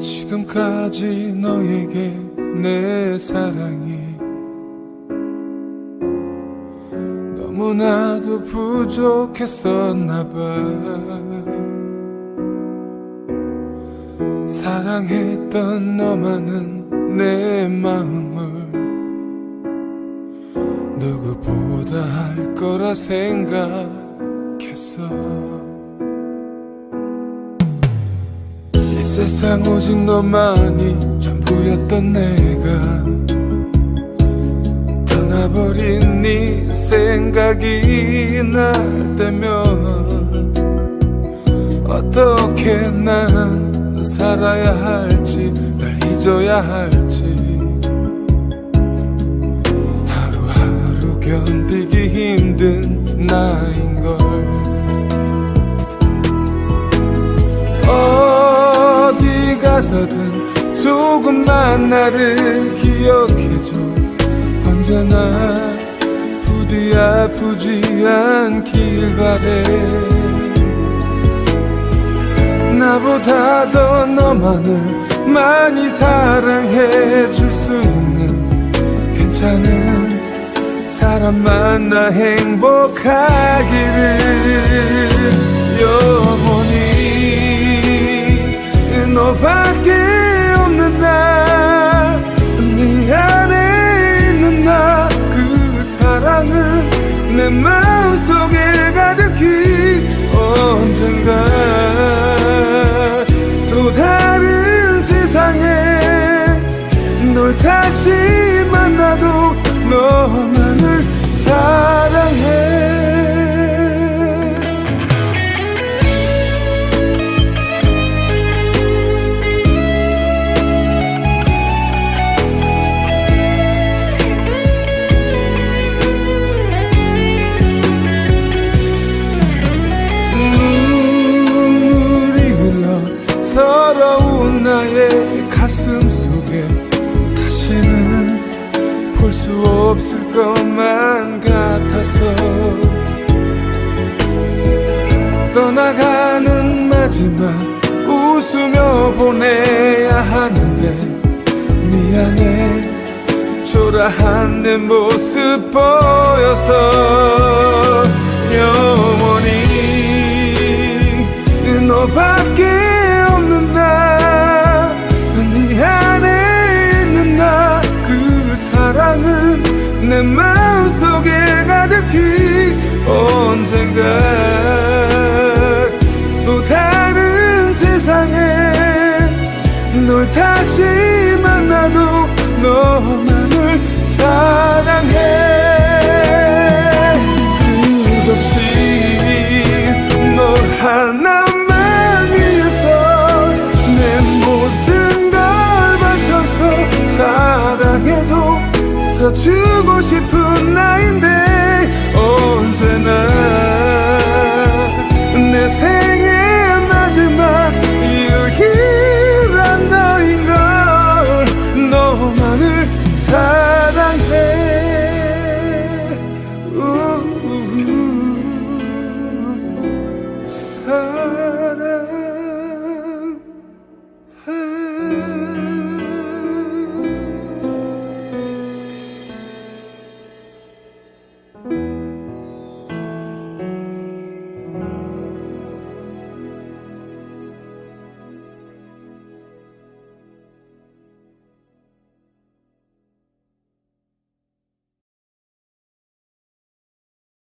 지금까지 너에게 내 사랑이 너무나도 부족했었나봐. 사랑했던 너만은 내 마음을 누구보다 할 거라 생각했어 세상 오직 너만이 전부였던 내가 떠나버린 네 생각이 날 때면 어떻게 난 살아야 할지 날 잊어야 할지. 하루하루 견디기 힘든 나인 걸 가서든 조금만 나를 기억해줘. 언제나 부디 아프지 않길 바래. 나보다 더 너만을 많이 사랑해 줄 수 있는 괜찮은 사람 만나 행복하기를. 영원히 너밖 마음속에 가득히 언젠가 또 다른 세상에 널 다시 만나도 너만을 사랑 수 없을 것만 같아서 떠나가는 마지막 웃으며 보내야 하는데 미안해. 초라한 내 모습 보여서 영원히 너밖에 내 마음속에 가득히 언젠가 또 다른 세상에 널 다시 만나도 너만을 사랑해. 끝없이 널 하나 멈춰서 사랑해도 터치 싶은 나인데 언제나 내 생의 마지막 유일한 나인 걸 너만을 사랑해. 사랑해.